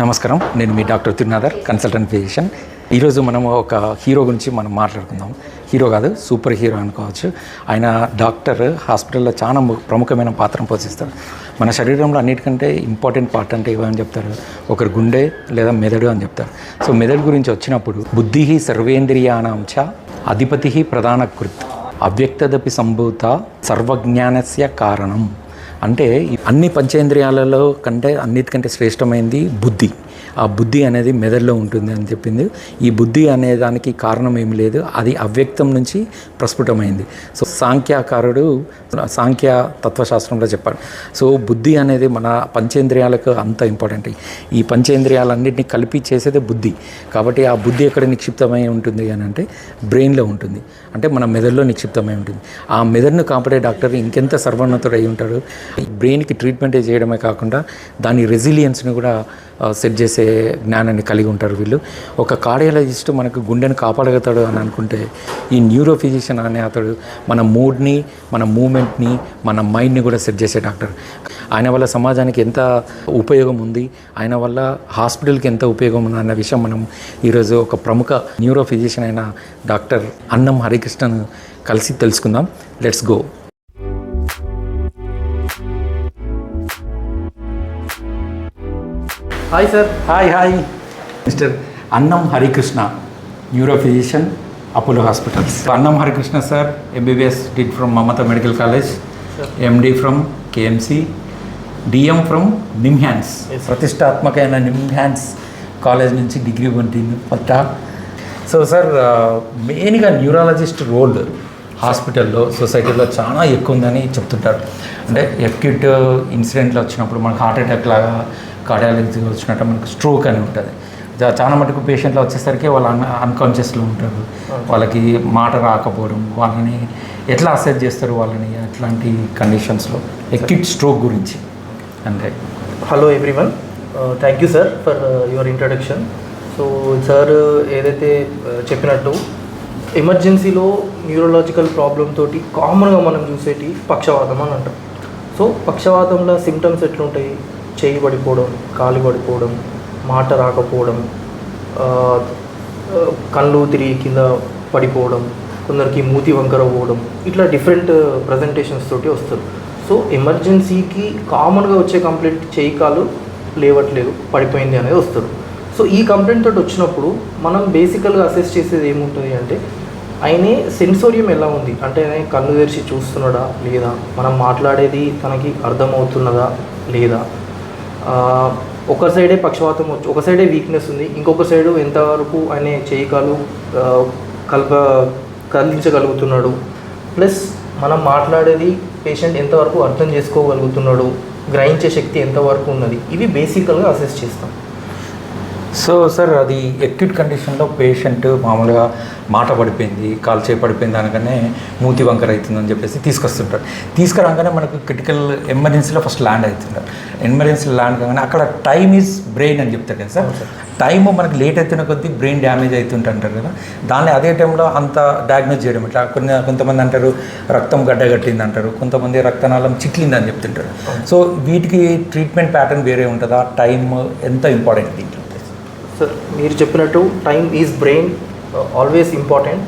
నమస్కారం. నేను మీ డాక్టర్ తిరునాథర్ కన్సల్టెంట్ ఫిజిషియన్. ఈరోజు మనం ఒక హీరో గురించి మనం మాట్లాడుకుందాం. హీరో కాదు సూపర్ హీరో అనుకోవచ్చు. ఆయన డాక్టర్ హాస్పిటల్లో చాలా ప్రముఖమైన పాత్రను పోషిస్తారు. మన శరీరంలో అన్నిటికంటే ఇంపార్టెంట్ పార్ట్ అంటే ఏమని చెప్తారు? ఒకరు గుండె లేదా మెదడు అని చెప్తారు. సో మెదడు గురించి వచ్చినప్పుడు బుద్ధి సర్వేంద్రియానాంశ అధిపతి ప్రధాన కృత్. అవ్యక్తదపి సంభూత సర్వజ్ఞానస్య కారణం. అంటే అన్ని పంచేంద్రియాలలో కంటే అన్నిటికంటే శ్రేష్టమైంది బుద్ధి. ఆ బుద్ధి అనేది మెదడులో ఉంటుంది అని చెప్పింది. ఈ బుద్ధి అనే దానికి కారణం ఏమి లేదు. అది అవ్యక్తం నుంచి ప్రస్ఫుటమైంది. సో సాంఖ్యాకారుడు సాంఖ్య తత్వశాస్త్రంలో చెప్పాడు. సో బుద్ధి అనేది మన పంచేంద్రియాలకు అంత ఇంపార్టెంట్ ఈ పంచేంద్రియాలన్నింటినీ కలిపి చేసేదే బుద్ధి. కాబట్టి ఆ బుద్ధి ఎక్కడ నిక్షిప్తమై ఉంటుంది అని అంటే బ్రెయిన్లో ఉంటుంది. అంటే మన మెదడులో నిక్షిప్తమై ఉంటుంది. ఆ మెదడును కాపాడే డాక్టర్ ఇంకెంత సర్వోన్నతుడు అయి ఉంటాడు బ్రెయిన్కి ట్రీట్మెంట్ చేయడమే కాకుండా దాని రెసిలియన్స్ని కూడా సెట్ చేసే జ్ఞానాన్ని కలిగి ఉంటారు వీళ్ళు. ఒక కార్డియాలజిస్ట్ మనకు గుండెను కాపాడగలుగుతాడు అని అనుకుంటే ఈ న్యూరో ఫిజిషియన్ అనే అతడు మన మూడ్ని మన మూమెంట్ని మన మైండ్ని కూడా సెట్ చేసే డాక్టర్. ఆయన వల్ల సమాజానికి ఎంత ఉపయోగం ఉంది ఆయన వల్ల హాస్పిటల్కి ఎంత ఉపయోగం ఉంది అన్న విషయం మనం ఈరోజు ఒక ప్రముఖ న్యూరో ఫిజిషియన్ అయిన డాక్టర్ అన్నం హరికృష్ణను కలిసి తెలుసుకుందాం. Let's go. Hi sir hi hi mister Annam Harikrishna neuro physician Apollo hospitals Annam Harikrishna sir MBBS did from Mamata medical college MD from KMC DM from NIMHANS. ప్రతిష్టాత్మకమైన NIMHANS college నుంచి degree పొందింది పట్ట. So sir మెయిన్గా neurologist role హాస్పిటల్లో సొసైటీలో చాలా ఎక్కువ ఉందని చెప్తుంటారు. అంటే ఎక్యూట్ ఇన్సిడెంట్లు వచ్చినప్పుడు మనకు హార్ట్ అటాక్ లాగా కార్డియాలజీ వచ్చినట్టు మనకు స్ట్రోక్ అని ఉంటుంది. చాలా మటుకు పేషెంట్లు వచ్చేసరికి వాళ్ళు అన్ అన్కాన్షియస్లో ఉంటారు. వాళ్ళకి మాట రాకపోవడం వాళ్ళని ఎట్లా అసెస్ చేస్తారు వాళ్ళని అట్లాంటి కండిషన్స్లో ఎక్యూట్ స్ట్రోక్ గురించి. అంటే hello everyone thank you sir for your introduction so sir ఏదైతే uh, చెప్పినట్టు ఎమర్జెన్సీలో న్యూరలాజికల్ ప్రాబ్లమ్ తోటి కామన్గా మనం చూసేటి పక్షవాతం అని అంటాం. సో పక్షవాతంలో సిమ్టమ్స్ ఎట్లుంటాయి? చేయి పడిపోవడం కాలు పడిపోవడం మాట రాకపోవడం కళ్ళు తిరిగి కింద పడిపోవడం కొందరికి మూతి వంకర పోవడం ఇట్లా డిఫరెంట్ ప్రజెంటేషన్స్ తోటి వస్తారు సో ఎమర్జెన్సీకి కామన్గా వచ్చే కంప్లైంట్ చేయి కాలు లేవట్లేదు పడిపోయింది అనేది వస్తారు సో ఈ కంప్లైంట్ తోటి వచ్చినప్పుడు మనం బేసికల్గా అసెస్ చేసేది ఏముంటుంది అంటే ఆయనే సెన్సోరియం ఎలా ఉంది? అంటే ఆయన కళ్ళు తెరిచి చూస్తున్నాడా లేదా? మనం మాట్లాడేది తనకి అర్థమవుతున్నదా లేదా? ఒక సైడే పక్షవాతం వచ్చి ఒక సైడే వీక్నెస్ ఉంది. ఇంకొక సైడు ఎంతవరకు అనే చేయకాలు కల్ప కదిలించగలుగుతున్నాడు ప్లస్ మనం మాట్లాడేది పేషెంట్ ఎంతవరకు అర్థం చేసుకోగలుగుతున్నాడు గ్రహించే శక్తి ఎంతవరకు ఉన్నది ఇవి బేసికల్గా అసెస్ చేస్తాం. సో సార్ అది ఎక్యూట్ కండిషన్లో పేషెంట్ మామూలుగా మాట పడిపోయింది కాలు పడిపోయింది అనగానే మూతి వంకర అవుతుందని చెప్పేసి తీసుకొస్తుంటారు. తీసుకురాగానే మనకు క్రిటికల్ ఎమర్జెన్సీలో ఫస్ట్ ల్యాండ్ అవుతుంటారు. ఎమర్జెన్సీ ల్యాండ్ కాగానే అక్కడ టైమ్ ఈజ్ బ్రెయిన్ అని చెప్తారు కదా సార్. టైం మనకి లేట్ అవుతున్న కొద్దీ బ్రెయిన్ డ్యామేజ్ అవుతుంటారు కదా. దాన్ని అదే టైంలో అంత డయాగ్నోజ్ చేయడం. ఇట్లా కొన్ని కొంతమంది అంటారు రక్తం గడ్డగట్టింది అంటారు కొంతమంది రక్తనాళం చిట్లింది అని చెప్తుంటారు సో వీటికి ట్రీట్మెంట్ ప్యాటర్న్ వేరే ఉంటుందా? టైం ఎంత ఇంపార్టెంట్ దీంట్లో? సార్ మీరు చెప్పినట్టు time is brain always important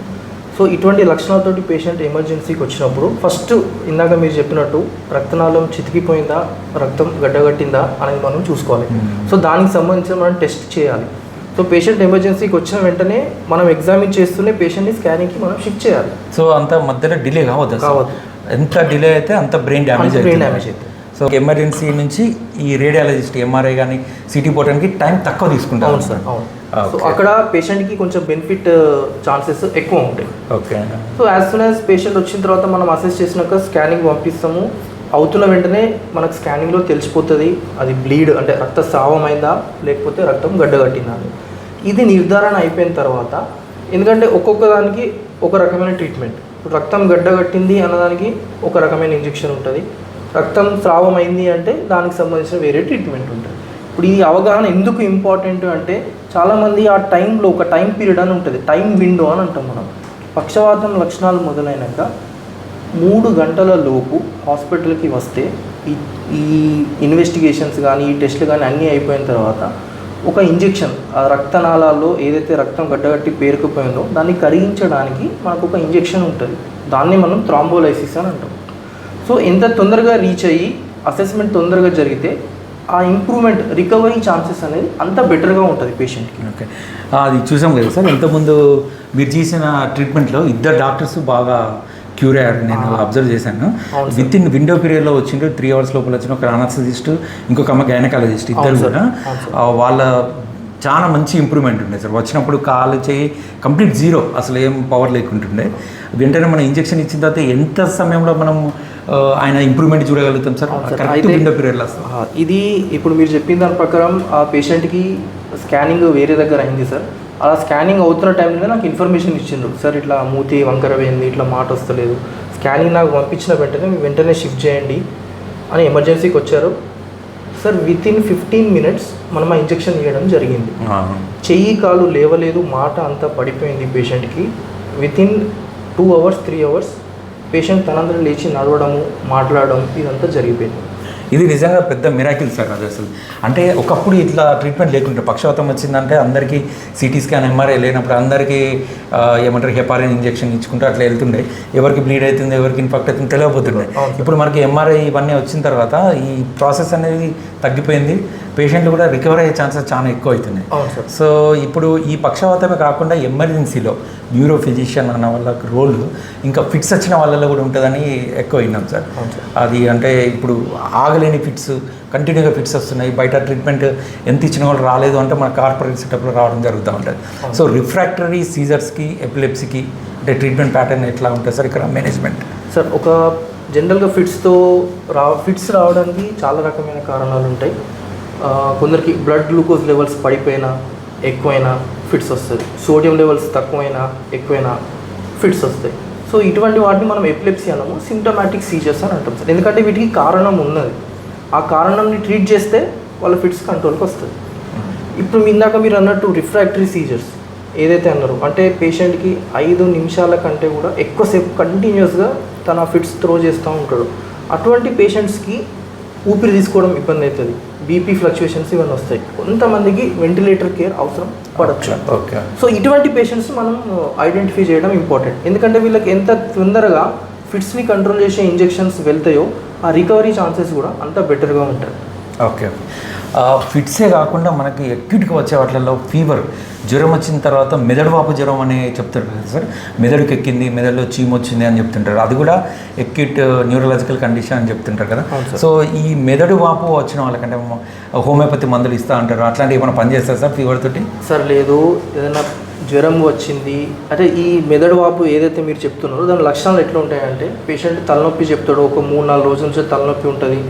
so ఇటువంటి లక్షణాలతోటి పేషెంట్ ఎమర్జెన్సీకి వచ్చినప్పుడు ఫస్ట్ ఇందాక మీరు చెప్పినట్టు రక్తనాళం చితికిపోయిందా రక్తం గడ్డగట్టిందా అనేది మనం చూసుకోవాలి Hmm. సో దానికి సంబంధించిన మనం టెస్ట్ చేయాలి సో పేషెంట్ ఎమర్జెన్సీకి వచ్చిన వెంటనే మనం ఎగ్జామిన్ చేస్తూనే పేషెంట్ని స్కానింగ్కి మనం షిఫ్ట్ చేయాలి సో అంత మధ్యలో డిలే కావద్దు. కావద్దు. ఎంత డిలే అయితే అంత బ్రెయిన్ డ్యామేజ్ అవుతుంది damage అవుతుంది. సో ఎమర్జెన్సీ నుంచి ఈ రేడియాలజిస్ట్ ఎంఆర్ఐ కానీ సిటీ పోవడానికి టైం తక్కువ తీసుకుంటారు. అవును సార్ అవును. So Okay. అక్కడ పేషెంట్కి కొంచెం బెనిఫిట్ ఛాన్సెస్ ఎక్కువ ఉంటాయి. Okay. So as soon as patient వచ్చిన తర్వాత మనం అసెస్ చేసినాక స్కానింగ్ పంపిస్తాము. అవుతున్న వెంటనే మనకు స్కానింగ్లో తెలిసిపోతుంది అది బ్లీడ్ అంటే రక్తస్రావం అయిందా లేకపోతే రక్తం గడ్డగట్టిందా అని. ఇది నిర్ధారణ అయిపోయిన తర్వాత ఎందుకంటే ఒక్కొక్క దానికి ఒక రకమైన ట్రీట్మెంట్. ఇప్పుడు రక్తం గడ్డగట్టింది అన్నదానికి ఒక రకమైన ఇంజెక్షన్ ఉంటుంది. రక్తం స్రావం అయింది అంటే దానికి సంబంధించిన వేరే ట్రీట్మెంట్ ఉంటుంది. ఇప్పుడు ఈ అవగాహన ఎందుకు ఇంపార్టెంట్ అంటే చాలామంది ఆ టైంలో ఒక టైం పీరియడ్ అని ఉంటుంది. టైం విండో అని అంటాం మనం. పక్షవాతం లక్షణాలు మొదలైనాక మూడు గంటల లోపు హాస్పిటల్కి వస్తే ఈ ఈ ఇన్వెస్టిగేషన్స్ కానీ ఈ టెస్ట్లు కానీ అన్నీ అయిపోయిన తర్వాత ఒక ఇంజెక్షన్ ఆ రక్తనాళాల్లో ఏదైతే రక్తం గడ్డగట్టి పేరుకుపోయిందో దాన్ని కరిగించడానికి మనకు ఒక ఇంజెక్షన్ ఉంటుంది. దాన్ని మనం థ్రాంబోలైసిస్ అని అంటాం. సో ఎంత తొందరగా రీచ్ అయ్యి అసెస్మెంట్ తొందరగా జరిగితే ఆ ఇంప్రూవ్మెంట్ రికవరీ ఛాన్సెస్ అనేది అంత బెటర్గా ఉంటుంది పేషెంట్కి ఓకే. అది చూసాం కదా సార్ ఇంతకుముందు మీరు చేసిన ట్రీట్మెంట్లో ఇద్దరు డాక్టర్స్ బాగా క్యూర్ అయ్యారు నేను అబ్జర్వ్ చేశాను. విత్ ఇన్ విండో పీరియడ్లో వచ్చిండ్రు త్రీ అవర్స్ లోపల వచ్చిన ఒక అనస్థిస్ట్ ఇంకొక అమ్మ గైనకాలజిస్ట్ ఇద్దరు. కూడా. వాళ్ళ చాలా మంచి ఇంప్రూవ్మెంట్ ఉండే సార్. వచ్చినప్పుడు కాలు చేయి కంప్లీట్ జీరో అసలు ఏం పవర్ లేకుంటుండే. వెంటనే మనం ఇంజెక్షన్ ఇచ్చిన తర్వాత ఎంత సమయంలో మనం ఆయన ఇంప్రూవ్మెంట్ చూడగలుగుతాం సార్. ఇది ఇప్పుడు మీరు చెప్పిన దాని ప్రకారం ఆ పేషెంట్కి స్కానింగ్ వేరే దగ్గర అయింది సార్. అలా స్కానింగ్ అవుతున్న టైంలో నాకు ఇన్ఫర్మేషన్ ఇచ్చిండ్రు. సార్ ఇట్లా మూతి వంకర పోయింది ఇట్లా మాట వస్తలేదు. స్కానింగ్ నాకు పంపించిన వెంటనే వెంటనే షిఫ్ట్ చేయండి అని ఎమర్జెన్సీకి వచ్చారు. Sir within fifteen minutes మనం ఆ ఇంజెక్షన్ ఇవ్వడం జరిగింది. చెయ్యి కాలు లేవలేదు మాట అంతా పడిపోయింది పేషెంట్కి within two hours three hours patient తనందరూ లేచి నడవడము మాట్లాడడం ఇదంతా జరిగిపోయింది. ఇది నిజంగా పెద్ద మిరాకిల్ సార్ అది అసలు. అంటే ఒకప్పుడు ఇట్లా ట్రీట్మెంట్ లేకుంటే పక్షవాతం వచ్చిందంటే అందరికీ సిటీ స్కాన్ ఎంఆర్ఐ లేనప్పుడు అందరికీ ఏమంటారు హెపారిన్ ఇంజెక్షన్ ఇచ్చుకుంటూ అట్లా వెళ్తుండే. ఎవరికి బ్లీడ్ అవుతుంది ఎవరికి ఇన్ఫెక్ట్ అవుతుంది తెలియకపోతుండే. ఇప్పుడు మనకి ఎంఆర్ఐ ఇవన్నీ వచ్చిన తర్వాత ఈ ప్రాసెస్ అనేది తగ్గిపోయింది. పేషెంట్లు కూడా రికవర్ అయ్యే ఛాన్సెస్ చాలా ఎక్కువ అవుతున్నాయి. సో ఇప్పుడు ఈ పక్షవాతమే కాకుండా ఎమర్జెన్సీలో న్యూరో ఫిజిషియన్ అన్న వాళ్ళ రోల్ ఇంకా ఫిట్స్ వచ్చిన వాళ్ళలో కూడా ఉంటుందని ఎక్కువ విన్నాం అవును సార్. అది అంటే ఇప్పుడు ఆగలేని ఫిట్స్ కంటిన్యూగా ఫిట్స్ వస్తున్నాయి బయట ట్రీట్మెంట్ ఎంత ఇచ్చిన వాళ్ళు రాలేదు అంటే మన కార్పొరేట్ సెటప్లో రావడం జరుగుతూ ఉంటుంది. సో రిఫ్రాక్టరీ సీజర్స్కి ఎపిలెప్సీకి అంటే ట్రీట్మెంట్ ప్యాటర్న్ ఎట్లా ఉంటుంది సార్ ఇక్కడ మేనేజ్మెంట్? సార్ ఒక జనరల్గా ఫిట్స్తో రా ఫిట్స్ రావడానికి చాలా రకమైన కారణాలు ఉంటాయి. కొందరికి బ్లడ్ గ్లూకోజ్ లెవెల్స్ పడిపోయినా ఎక్కువైనా ఫిట్స్ వస్తుంది. సోడియం లెవెల్స్ తక్కువైనా ఎక్కువైనా ఫిట్స్ వస్తాయి సో ఇటువంటి వాటిని మనం ఎపిలెప్సీ అనము సిమ్టమాటిక్ సీజర్స్ అని అంటాం సార్. ఎందుకంటే వీటికి కారణం ఉన్నది. ఆ కారణంని ట్రీట్ చేస్తే వాళ్ళ ఫిట్స్ కంట్రోల్కి వస్తుంది. ఇప్పుడు ఇందాక మీరు అన్నట్టు రిఫ్రాక్టరీ సీజర్స్ ఏదైతే అన్నారు అంటే పేషెంట్కి ఐదు నిమిషాల కంటే కూడా ఎక్కువసేపు కంటిన్యూస్గా తన ఫిట్స్ త్రో చేస్తూ ఉంటాడు. అటువంటి పేషెంట్స్కి ఊపిరి తీసుకోవడం ఇబ్బంది అవుతుంది. బీపీ ఫ్లక్చుయేషన్స్ ఇవన్నీ వస్తాయి. కొంతమందికి వెంటిలేటర్ కేర్ అవసరం పడచ్చు. ఓకే సో ఇటువంటి పేషెంట్స్ మనం ఐడెంటిఫై చేయడం ఇంపార్టెంట్ ఎందుకంటే వీళ్ళకి ఎంత తొందరగా ఫిట్స్ని కంట్రోల్ చేసే ఇంజెక్షన్స్ వెళ్తాయో ఆ రికవరీ ఛాన్సెస్ కూడా అంత బెటర్గా ఉంటుంది ఓకే ఫిట్సే కాకుండా మనకి ఎక్యూట్గా వచ్చే వాటిల్లో ఫీవర్ జ్వరం వచ్చిన తర్వాత మెదడు వాపు జ్వరం అని చెప్తారు కదా సార్? మెదడుకి ఎక్కింది మెదడులో చీము వచ్చింది అని చెప్తుంటారు. అది కూడా ఎక్యూట్ న్యూరలాజికల్ కండిషన్ అని చెప్తుంటారు కదా. సో ఈ మెదడు వాపు వచ్చిన వాళ్ళకంటే హోమియోపతి మందులు ఇస్తా అంటారు. అట్లాంటివి ఏమైనా పనిచేస్తారు సార్ ఫీవర్ తోటి? సార్ లేదు. ఏదైనా జ్వరం వచ్చింది. అంటే ఈ మెదడు వాపు ఏదైతే మీరు చెప్తున్నారో దాని లక్షణాలు ఎట్లా ఉంటాయంటే పేషెంట్ తలనొప్పి చెప్తాడు. ఒక మూడు నాలుగు రోజుల నుంచి తలనొప్పి ఉంటుంది.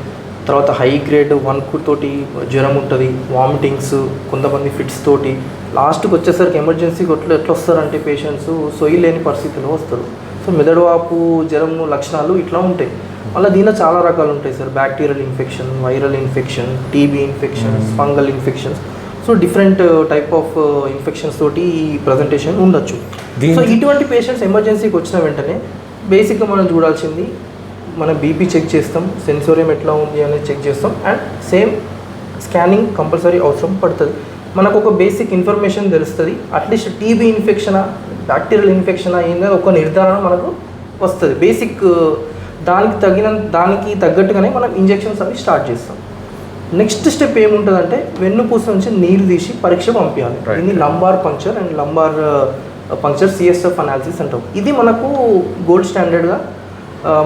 తర్వాత హై గ్రేడ్ వన్ తోటి జ్వరం ఉంటుంది. వామిటింగ్స్ కొంతమంది ఫిట్స్ తోటి. లాస్ట్కి వచ్చేసరికి ఎమర్జెన్సీ ఎట్లా ఎట్లా వస్తారంటే పేషెంట్స్ సొయ్యి లేని పరిస్థితిలో వస్తారు. సో మెదడు వాపు జ్వరం లక్షణాలు ఇట్లా ఉంటాయి. మళ్ళీ దీనిలో చాలా రకాలు ఉంటాయి sir. Bacterial infection viral infection TB infections fungal infections so different type of infections తోటి ఈ ప్రజెంటేషన్ ఉండొచ్చు. సో ఇటువంటి పేషెంట్స్ ఎమర్జెన్సీకి వచ్చిన వెంటనే బేసిక్గా మనం చూడాల్సింది మన బీపీ చెక్ చేస్తాం సెన్సోరియం ఎట్లా ఉంది అనేది చెక్ చేస్తాం అండ్ సేమ్ స్కానింగ్ కంపల్సరీ అవసరం పడుతుంది. మనకు ఒక బేసిక్ ఇన్ఫర్మేషన్ తెలుస్తుంది అట్లీస్ట్ టీబీ ఇన్ఫెక్షనా బ్యాక్టీరియల్ ఇన్ఫెక్షనా ఏందని ఒక నిర్ధారణ మనకు వస్తుంది. బేసిక్ దానికి తగిన దానికి తగ్గట్టుగానే మనం ఇంజెక్షన్స్ అవి స్టార్ట్ చేస్తాం. నెక్స్ట్ స్టెప్ ఏముంటుందంటే వెన్నుపూస నుంచి నీళ్ళు తీసి పరీక్ష పంపించాలి. ఇది lumbar puncture and lumbar puncture CSF analysis అంటాం. ఇది మనకు గోల్డ్ స్టాండర్డ్గా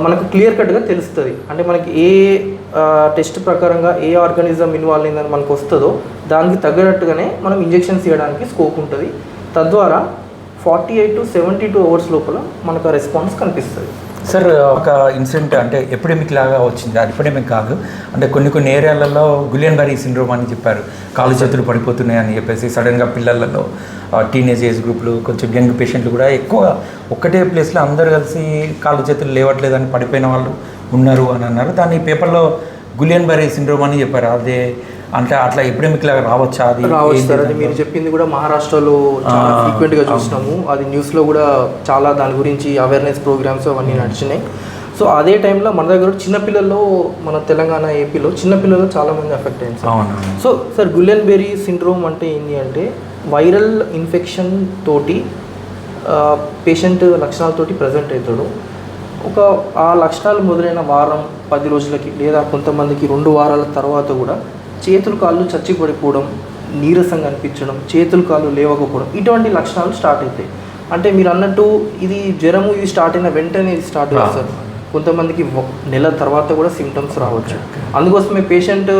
మనకు క్లియర్ కట్గా తెలుస్తుంది. అంటే మనకి ఏ టెస్ట్ ప్రకారంగా ఏ ఆర్గానిజం ఇన్వాల్వ్ అయిందని మనకు వస్తుందో దానికి తగ్గట్టుగానే మనం ఇంజెక్షన్స్ ఇవ్వడానికి స్కోప్ ఉంటుంది. తద్వారా forty eight to seventy two hours లోపల మనకు రెస్పాన్స్ కనిపిస్తుంది. సార్ ఒక ఇన్సిడెంట్ అంటే ఎపిడెమిక్ లాగా వచ్చింది. అది ఎపిడెమిక్ కాదు. అంటే కొన్ని కొన్ని ఏరియాలలో గులియన్ బారీ సిండ్రోమ్ అని చెప్పారు. కాలు చేతులు పడిపోతున్నాయి అని చెప్పేసి సడన్గా పిల్లలలో టీనేజ్ ఏజ్ గ్రూప్లు కొంచెం యంగ్ పేషెంట్లు కూడా ఎక్కువ ఒక్కటే ప్లేస్లో అందరు కలిసి కాళ్ళు చేతులు లేవట్లేదని పడిపోయిన వాళ్ళు ఉన్నారు అని అన్నారు. దాన్ని పేపర్లో గులియన్ బారీ సిండ్రోమ్ అని చెప్పారు. అదే అంటే అట్లా ఎపిడెమిక్ లాగా రావచ్చా? అది రావచ్చు సార్. అది? మీరు చెప్పింది కూడా మహారాష్ట్రలో చాలా ఫ్రీక్వెంట్గా. చూసినాము. అది న్యూస్లో కూడా చాలా దాని గురించి అవేర్నెస్ ప్రోగ్రామ్స్ అవన్నీ నడిచినాయి. సో అదే టైంలో మన దగ్గర చిన్నపిల్లల్లో మన తెలంగాణ ఏపీలో చిన్నపిల్లలు చాలామంది అఫెక్ట్ అయింది sir. So sir Guillain Barre syndrome అంటే ఏంటి అంటే వైరల్ ఇన్ఫెక్షన్ తోటి పేషెంట్ లక్షణాలతోటి ప్రజెంట్ అవుతాడు. ఒక ఆ లక్షణాలు మొదలైన వారం పది రోజులకి లేదా కొంతమందికి రెండు వారాల తర్వాత కూడా చేతులు కాళ్ళు చచ్చి పడిపోవడం నీరసంగా అనిపించడం చేతులు కాళ్ళు లేవకపోవడం ఇటువంటి లక్షణాలు స్టార్ట్ అవుతాయి. అంటే మీరు అన్నట్టు ఇది జ్వరము ఇది స్టార్ట్ అయిన వెంటనే ఇది స్టార్ట్ అవుతుంది సార్. కొంతమందికి నెల తర్వాత కూడా సిమ్టమ్స్ రావచ్చు. అందుకోసమే పేషెంట్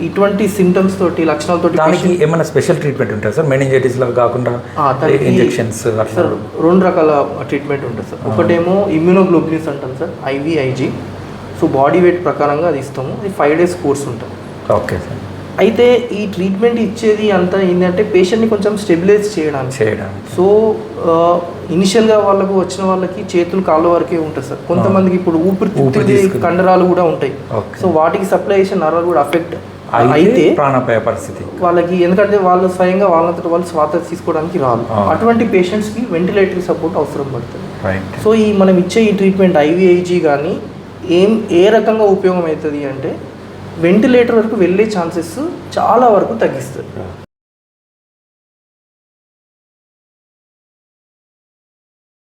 ఇటువంటి సిమ్టమ్స్ తోటి దానికి patient- ఏమైనా స్పెషల్ ట్రీట్మెంట్ ఉంటుంది సార్? మెనింజైటిస్ లాగా కాకుండా ఇంజెక్షన్స్ సార్ రెండు రకాల ట్రీట్మెంట్ ఉంటుంది సార్. ఒకటేమో ఇమ్యూనోగ్లోబులిన్స్ అంటాం sir IVIG so body weight ప్రకారంగా అది ఇస్తాము. ఇది ఫైవ్ డేస్ కోర్స్ ఉంటుంది. Okay sir. అయితే ఈ ట్రీట్మెంట్ ఇచ్చేది అంతా ఏంటంటే పేషెంట్ని కొంచెం స్టెబిలైజ్ చేయడానికి. చేయడానికి. సో ఇనిషియల్గా వాళ్ళకు వచ్చిన వాళ్ళకి చేతులు కాళ్ళ వరకే ఉంటుంది సార్. కొంతమందికి ఇప్పుడు ఊపిరి కండరాలు కూడా ఉంటాయి. సో వాటికి సప్లై చేసే నరాలు కూడా అఫెక్ట్ అయితే ప్రాణాపాయ పరిస్థితి. వాళ్ళకి ఎందుకంటే వాళ్ళు స్వయంగా వాళ్ళంతట వాళ్ళు స్వాతంత్రం తీసుకోవడానికి రాదు. అటువంటి పేషెంట్స్కి వెంటిలేటరీ సపోర్ట్ అవసరం పడుతుంది. సో ఈ మనం ఇచ్చే ఈ ట్రీట్మెంట్ ఐవిఐజీ కానీ ఏం ఏ రకంగా ఉపయోగం అవుతుంది అంటే వెంటిలేటర్ వరకు వెళ్ళే ఛాన్సెస్ చాలా వరకు తగ్గిస్తుంది.